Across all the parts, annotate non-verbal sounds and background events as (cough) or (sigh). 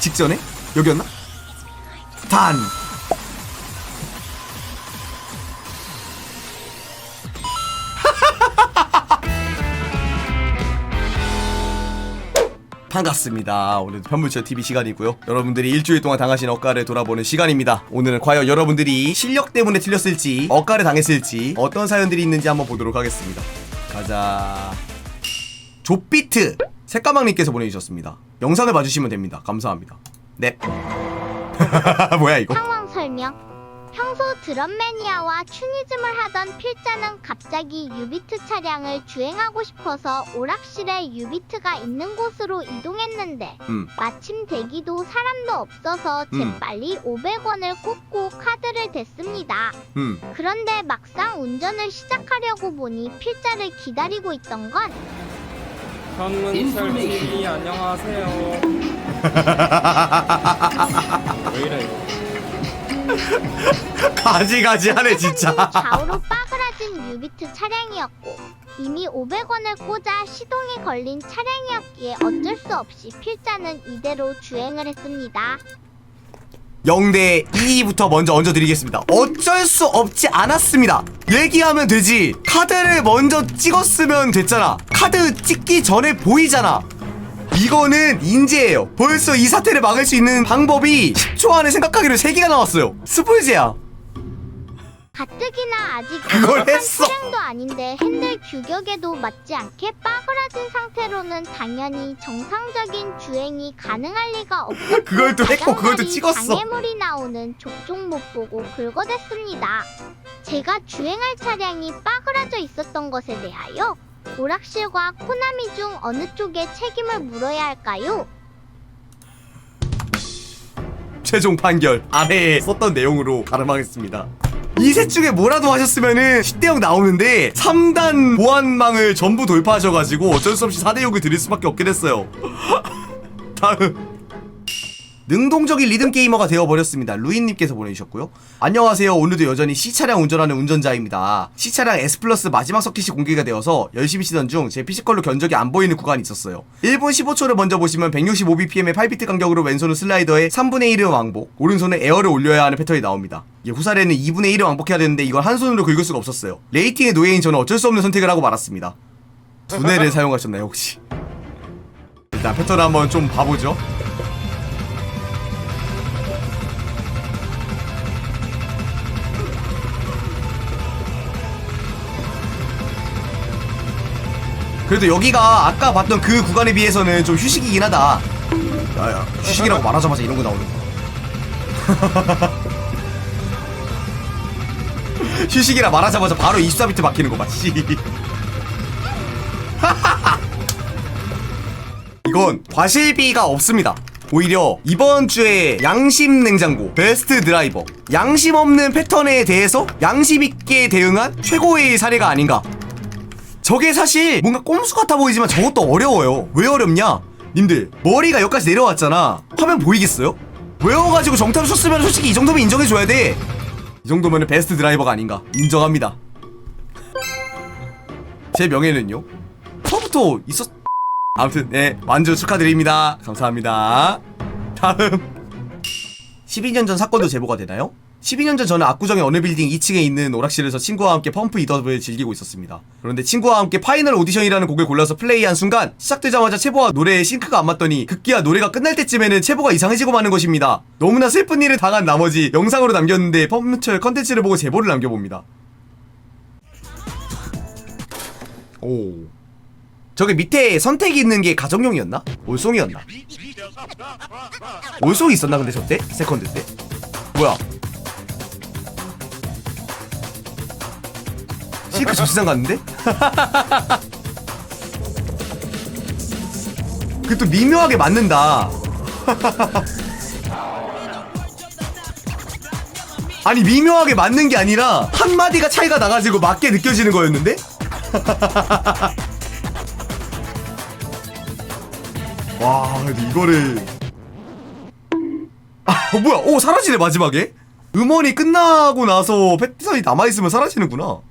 직전에? 여기였나? 단 (laughs) 반갑습니다. 오늘도 편물철 TV 시간이고요. 여러분들이 일주일 동안 당하신 억가를 돌아보는 시간입니다. 오늘은 과연 여러분들이 실력 때문에 틀렸을지, 억가를 당했을지, 어떤 사연들이 있는지 한번 보도록 하겠습니다. 가자. 조비트 색가망님께서 보내주셨습니다. 영상을 봐주시면 됩니다. 감사합니다. 네. (laughs) 뭐야 이거? 상황 설명. 평소 드럼 매니아와 튜니즘을 하던 필자는 갑자기 유비트 차량을 주행하고 싶어서 오락실에 유비트가 있는 곳으로 이동했는데 음. 마침 대기도 사람도 없어서 음. 재빨리 500원을 꽂고 카드를 댔습니다. 음. 그런데 막상 운전을 시작하려고 보니 필자를 기다리고 있던 건 현문철 TV 안녕하세요. (laughs) 왜 이래 이거? (laughs) 가지가지하네 진짜. 좌우로 빠그라진 유비트 차량이었고 이미 500원을 꽂아 시동이 걸린 차량이었기에 어쩔 수 없이 필자는 이대로 주행을 했습니다. 0대 2부터 먼저 얹어드리겠습니다. 어쩔 수 없지 않았습니다. 얘기하면 되지. 카드를 먼저 찍었으면 됐잖아. 카드 찍기 전에 보이잖아. 이거는 인재예요. 벌써 이 사태를 막을 수 있는 방법이 10초 안에 생각하기로 3개가 나왔어요. 스포이즈야. 가뜩이나 아직 그걸 했어. 차량도 아닌데 핸들 규격에도 맞지 않게 빠그라진 상태로는 당연히 정상적인 주행이 가능할 리가 없었고 (laughs) 그걸 또 했고 그걸 또 찍었어. 장애물이 나오는 족족 못 보고 긁어댔습니다. 제가 주행할 차량이 빠그라져 있었던 것에 대하여 오락실과 코나미 중 어느 쪽에 책임을 물어야 할까요? 최종 판결 아래에 썼던 내용으로 가름하겠습니다. 이 셋 중에 뭐라도 하셨으면은 10대0 나오는데 3단 보안망을 전부 돌파하셔가지고 어쩔 수 없이 4대6을 드릴 수밖에 없게 됐어요. (laughs) 다음. 능동적인 리듬 게이머가 되어버렸습니다. 루인님께서 보내주셨고요. 안녕하세요. 오늘도 여전히 C차량 운전하는 운전자입니다. C차량 S 플러스 마지막 서킷이 공개가 되어서 열심히 치던 중 제 피지컬로 견적이 안 보이는 구간이 있었어요. 1분 15초를 먼저 보시면 165bpm의 8비트 간격으로 왼손은 슬라이더에 3분의 1을 왕복, 오른손에 에어를 올려야 하는 패턴이 나옵니다. 이게 후살에는 2분의 1을 왕복해야 되는데 이걸 한 손으로 긁을 수가 없었어요. 레이팅의 노예인 저는 어쩔 수 없는 선택을 하고 말았습니다. 두뇌를 사용하셨나요 혹시? 일단 패턴 한번 좀 봐보죠. 그래도 여기가 아까 봤던 그 구간에 비해서는 좀 휴식이긴 하다. 야야, 휴식이라고 말하자마자 이런 거 나오는 거. (laughs) 휴식이라 말하자마자 바로 24비트 막히는 거 봐. 씨. (laughs) 이건 과실비가 없습니다. 오히려 이번 주에 양심 냉장고 베스트 드라이버 양심 없는 패턴에 대해서 양심 있게 대응한 최고의 사례가 아닌가 저게 사실 뭔가 꼼수 같아 보이지만 저것도 어려워요. 왜 어렵냐? 님들 머리가 여기까지 내려왔잖아. 화면 보이겠어요? 외워가지고 정타로 쳤으면 솔직히 이 정도면 인정해줘야 돼. 이 정도면 베스트 드라이버가 아닌가 인정합니다. 제 명예는요? 처음부터 있었. 아무튼 네 완주 축하드립니다. 감사합니다. 다음 12년 전 사건도 제보가 되나요? 12년 전 저는 압구정의 어느 빌딩 2층에 있는 오락실에서 친구와 함께 펌프 이더블을 즐기고 있었습니다. 그런데 친구와 함께 파이널 오디션이라는 곡을 골라서 플레이한 순간 시작되자마자 체보와 노래의 싱크가 안 맞더니 급기야 노래가 끝날 때쯤에는 체보가 이상해지고 마는 것입니다. 너무나 슬픈 일을 당한 나머지 영상으로 남겼는데 펌프철 컨텐츠를 보고 제보를 남겨봅니다. 오. 저기 밑에 선택이 있는 게 가정용이었나? 올송이었나? 올송이 있었나 근데 저때? 세컨드 때? 뭐야? 싱크 접시상 갔는데? 그또 미묘하게 맞는다. 아니 미묘하게 맞는 게 아니라 한 마디가 차이가 나가지고 맞게 느껴지는 거였는데? (laughs) 와 근데 이거를 아 어, 뭐야 오 사라지네 마지막에 음원이 끝나고 나서 패턴이 남아있으면 사라지는구나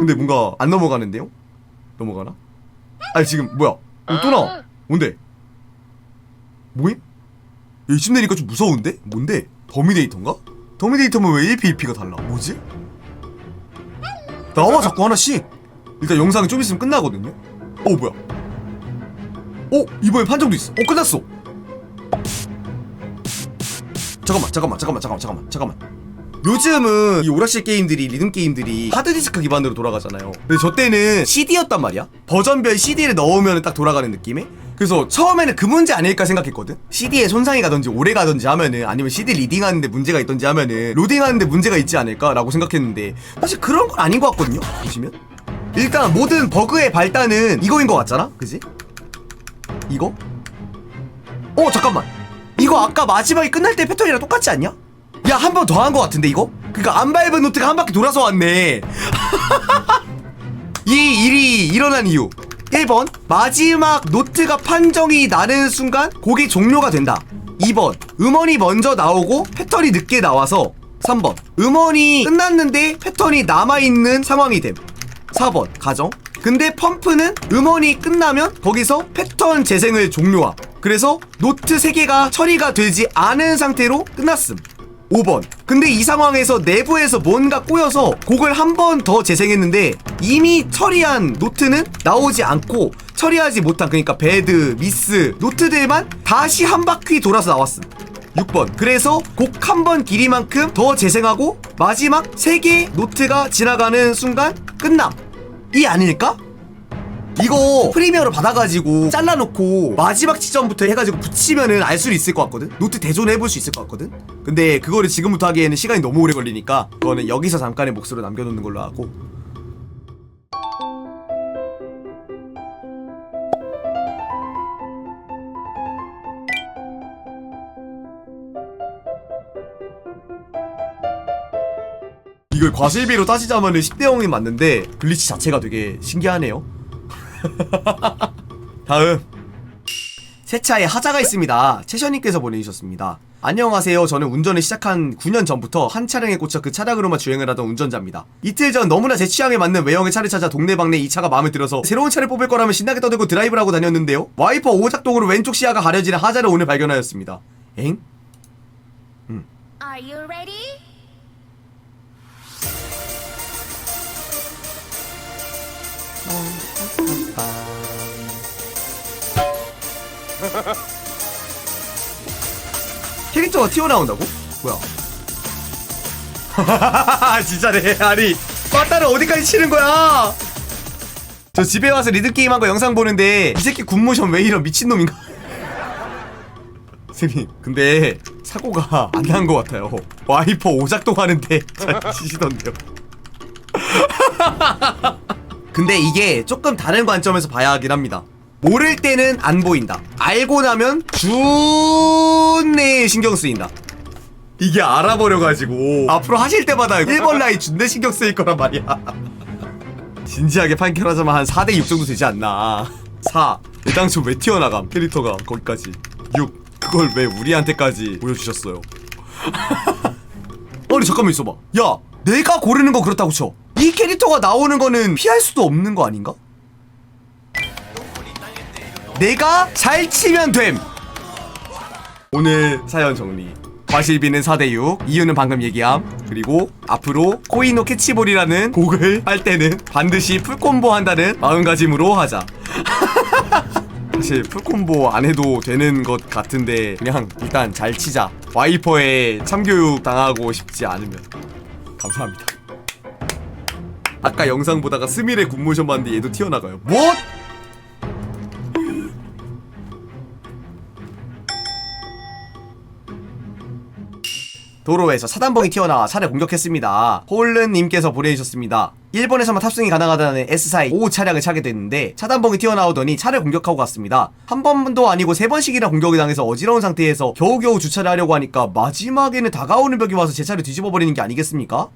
근데 뭔가 안 넘어가는데요? 넘어가나? 아니 지금 뭐야 어, 또 나와 뭔데? 뭐임? 야, 이쯤 되니까 좀 무서운데? 뭔데? 더미네이터인가? 더미네이터면 왜 1P 1P가 달라? 뭐지? 나와 자꾸 하나씩 일단 영상이 좀 있으면 끝나거든요 어 뭐야 어 이번에 판정도 있어 어 끝났어 잠깐만 잠깐만 잠깐만 잠깐만 잠깐만 잠깐만 요즘은 이 오락실 게임들이 리듬 게임들이 하드디스크 기반으로 돌아가잖아요. 근데 저 때는 CD였단 말이야. 버전별 CD를 넣으면 딱 돌아가는 느낌에? 그래서 처음에는 그 문제 아닐까 생각했거든. CD에 손상이 가든지 오래 가든지 하면은 아니면 CD 리딩하는데 문제가 있던지 하면은 로딩하는데 문제가 있지 않을까라고 생각했는데 사실 그런 건 아닌 것 같거든요 보시면. 일단 모든 버그의 발단은 이거인 것 같잖아? 그지? 이거? 어 잠깐만. 이거 아까 마지막에 끝날 때 패턴이랑 똑같지 않냐? 야 한 번 더 한 것 같은데 이거? 그니까 안 밟은 노트가 한 바퀴 돌아서 왔네. (laughs) 이 일이 일어난 이유. 1번 마지막 노트가 판정이 나는 순간 곡이 종료가 된다. 2번 음원이 먼저 나오고 패턴이 늦게 나와서. 3번 음원이 끝났는데 패턴이 남아있는 상황이 됨. 4번 가정. 근데 펌프는 음원이 끝나면 거기서 패턴 재생을 종료함. 그래서 노트 3개가 처리가 되지 않은 상태로 끝났음 5번. 근데 이 상황에서 내부에서 뭔가 꼬여서 곡을 한 번 더 재생했는데 이미 처리한 노트는 나오지 않고 처리하지 못한 그러니까 배드, 미스, 노트들만 다시 한 바퀴 돌아서 나왔음. 6번. 그래서 곡 한 번 길이만큼 더 재생하고 마지막 3개 노트가 지나가는 순간 끝남. 이 아닐까? 이거 프리미어로 받아가지고 잘라놓고 마지막 지점부터 해가지고 붙이면은 알 수 있을 것 같거든? 노트 대조는 해볼 수 있을 것 같거든? 근데 그거를 지금부터 하기에는 시간이 너무 오래 걸리니까 그거는 여기서 잠깐의 몫으로 남겨놓는 걸로 하고 이걸 과실비로 따지자면은 10대 0이 맞는데 글리치 자체가 되게 신기하네요 (laughs) 다음 세차에 하자가 있습니다. 채셔님께서 보내주셨습니다. 안녕하세요. 저는 운전을 시작한 9년 전부터 한 차량에 꽂혀 그 차량으로만 주행을 하던 운전자입니다. 이틀 전 너무나 제 취향에 맞는 외형의 차를 찾아 동네방네 이 차가 마음에 들어서 새로운 차를 뽑을 거라면 신나게 떠들고 드라이브를 하고 다녔는데요. 와이퍼 오작동으로 왼쪽 시야가 가려지는 하자를 오늘 발견하였습니다. 엥? Are you ready? 캐릭터가 튀어나온다고? 뭐야? (laughs) 진짜네 아니 빠따를 어디까지 치는 거야? 저 집에 와서 리듬게임 한 거 영상 보는데 이 새끼 군모션 왜 이런 미친놈인가? (laughs) 선생님 근데 사고가 안 난 것 같아요. 와이퍼 오작동 하는데 (laughs) 잘 치시던데요 근데 이게 조금 다른 관점에서 봐야 하긴 합니다. 모를 때는 안 보인다. 알고 나면 준내 신경 쓰인다. 이게 알아버려가지고 앞으로 하실 때마다 1번 라인 준내 신경 쓰일 거란 말이야. (laughs) 진지하게 판결하자면 한 4대 6 정도 되지 않나. 4 애당초 왜 튀어나감? 캐릭터가 거기까지. 6 그걸 왜 우리한테까지 보여주셨어요? (laughs) 아니 잠깐만 있어봐. 야 내가 고르는 거 그렇다고 쳐 이 캐릭터가 나오는 거는 피할 수도 없는 거 아닌가? 내가 잘 치면 됨. 오늘 사연 정리. 과실비는 4대6 이유는 방금 얘기함. 그리고 앞으로 코이노 캐치볼이라는 곡을 할 때는 반드시 풀콤보 한다는 마음가짐으로 하자. (laughs) 사실 풀콤보 안 해도 되는 것 같은데 그냥 일단 잘 치자. 와이퍼에 참교육 당하고 싶지 않으면. 감사합니다 아까 영상 보다가 스밀의 굿모션 봤는데 얘도 튀어나가요 뭐? 도로에서 사단봉이 튀어나와 차를 공격했습니다. 홀른님께서 보내주셨습니다. 일본에서만 탑승이 가능하다는 S사의 5 차량을 차게 됐는데 차단봉이 튀어나오더니 차를 공격하고 갔습니다. 한 번도 아니고 세 번씩이나 공격을 당해서 어지러운 상태에서 겨우겨우 주차를 하려고 하니까 마지막에는 다가오는 벽이 와서 제 차를 뒤집어 버리는 게 아니겠습니까?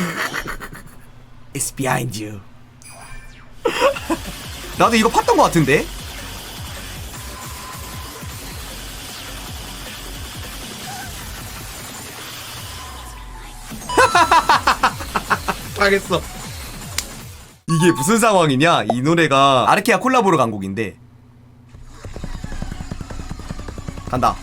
(laughs) It's behind you. (laughs) 나도 이거 팠던 것 같은데? (laughs) 알겠어. 이게 무슨 상황이냐? 이 노래가 아르케아 콜라보로 간 곡인데 간다.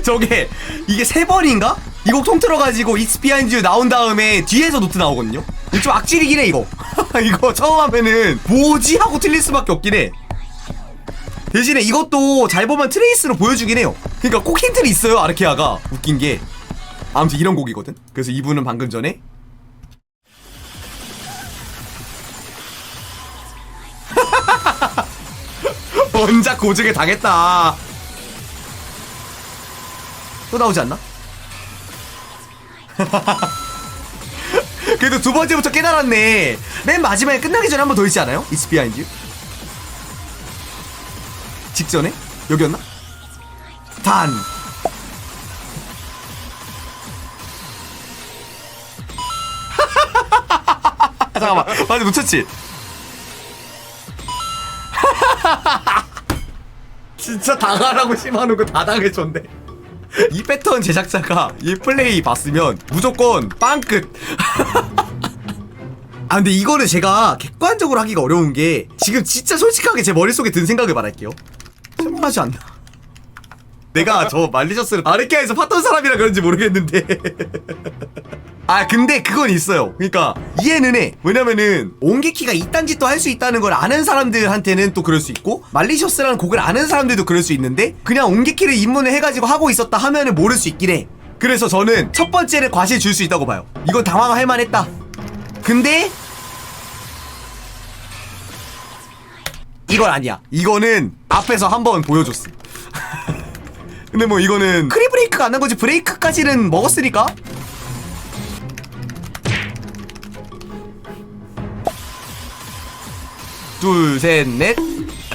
(laughs) 저게 이게 세 번인가? 이 곡 통틀어가지고 It's Behind You 나온 다음에 뒤에서 노트 나오거든요. 좀 악질이긴 해 이거. (laughs) 이거 처음 하면은 뭐지 하고 틀릴 수밖에 없긴 해. 대신에 이것도 잘 보면 트레이스로 보여주긴 해요. 그러니까 꼭 힌트는 있어요 아르케아가 웃긴 게. 아무튼 이런 곡이거든. 그래서 이분은 방금 전에 (laughs) 원작 고증에 당했다. 또 나오지 않나? (laughs) 그래도 두 번째부터 깨달았네. 맨 마지막에 끝나기 전에 한 번 더 있지 않아요? It's behind you. 직전에? 여기였나? 단. (laughs) 잠깐만. 맞아 놓쳤지? (laughs) 진짜 당하라고 심어놓고 다 당해줬네. 이 패턴 제작자가 이 플레이 봤으면 무조건 빵끝. (laughs) 아 근데 이거는 제가 객관적으로 하기가 어려운 게 지금 진짜 솔직하게 제 머릿속에 든 생각을 말할게요. 설명하지 않나? 내가 저 말리셔스를 아르케아에서 팠던 사람이라 그런지 모르겠는데. (laughs) 아 근데 그건 있어요. 그러니까 이해는 해. 왜냐면은 옹기키가 이딴 짓도 할 수 있다는 걸 아는 사람들한테는 또 그럴 수 있고 말리셔스라는 곡을 아는 사람들도 그럴 수 있는데 그냥 옹기키를 입문을 해가지고 하고 있었다 하면은 모를 수 있긴 해. 그래서 저는 첫 번째를 과실 줄 수 있다고 봐요. 이건 당황할 만했다. 근데 이건 아니야. 이거는 앞에서 한번 보여줬어 근데 뭐 이거는 크리브레이크가 안 난 거지 브레이크까지는 먹었으니까 둘, 셋, 넷.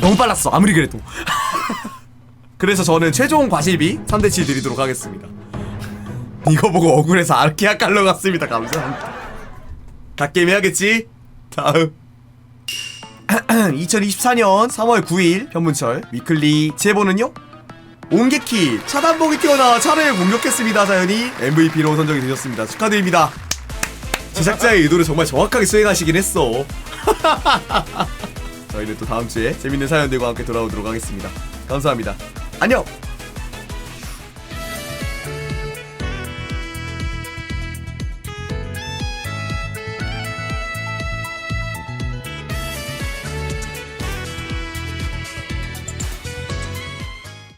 너무 빨랐어. 아무리 그래도. (laughs) 그래서 저는 최종 과실비 3대7 드리도록 하겠습니다. (laughs) 이거 보고 억울해서 아르케아 깔러 갔습니다. 감사합니다. 갓게임 해야겠지? 다음. 2024년 3월 9일 현문철 위클리 제보는요? 옹개키 차단복이 튀어나와 차를 공격했습니다 사연이. MVP로 선정이 되셨습니다. 축하드립니다. 제작자의 의도를 정말 정확하게 수행하시긴 했어. (laughs) 저희는 또 다음 주에 재밌는 사연들과 함께 돌아오도록 하겠습니다. 감사합니다. 안녕